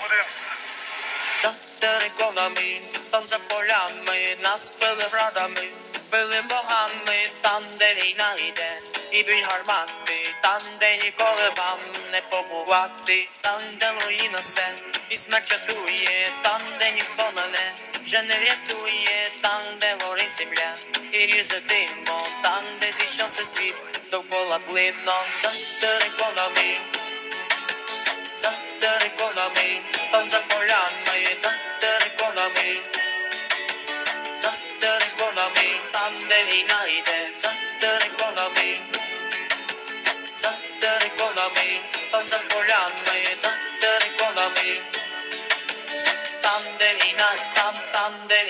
Будинок. За териконами, били богами, там, де війна йде, і бій гармати, там, де ніколи вам не побувати, там, де руїна все, і смерть чатує, там, де ніхто мене вже не врятує, там, де горить земля, і ріже там, де зійшовся світ, довкола блидно, за за териконами, там за полями, за териконами, за териконами, там де війна йде, за териконами, за териконами, там за полями, за териконами, там де війна, там, там де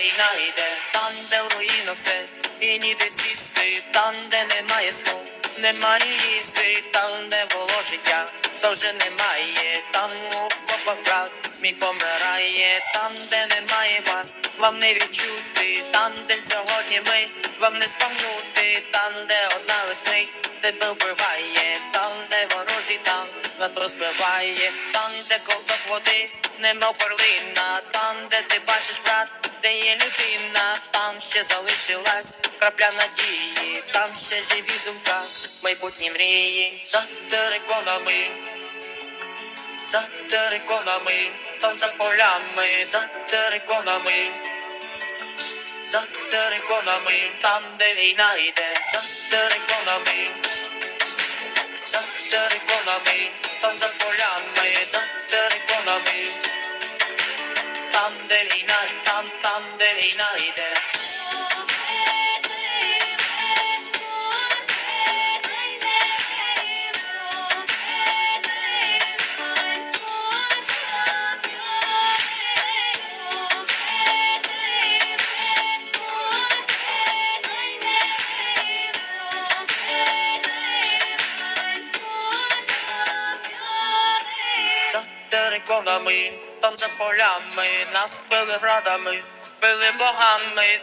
немає сну, там де було життя, то вже немає, там у попах брат мій помирає, там де немає вас, вам не відчути, там де сьогодні ми, вам не спам'нути, там де одна весни, тебе вбиває, там де ворожі там нас розбиває, там де ковток води, нема перлина, там де ти бачиш брат, де є людина, там ще залишилась крапля надії, там ще живі думка, майбутні мрії, за териконами, за териконами, там за полями, за териконами. За териконами, там де війна йде, за териконами, за териконами, там за полями, за териконами, там де війна, териконами, за полями, нас били градами, били богами,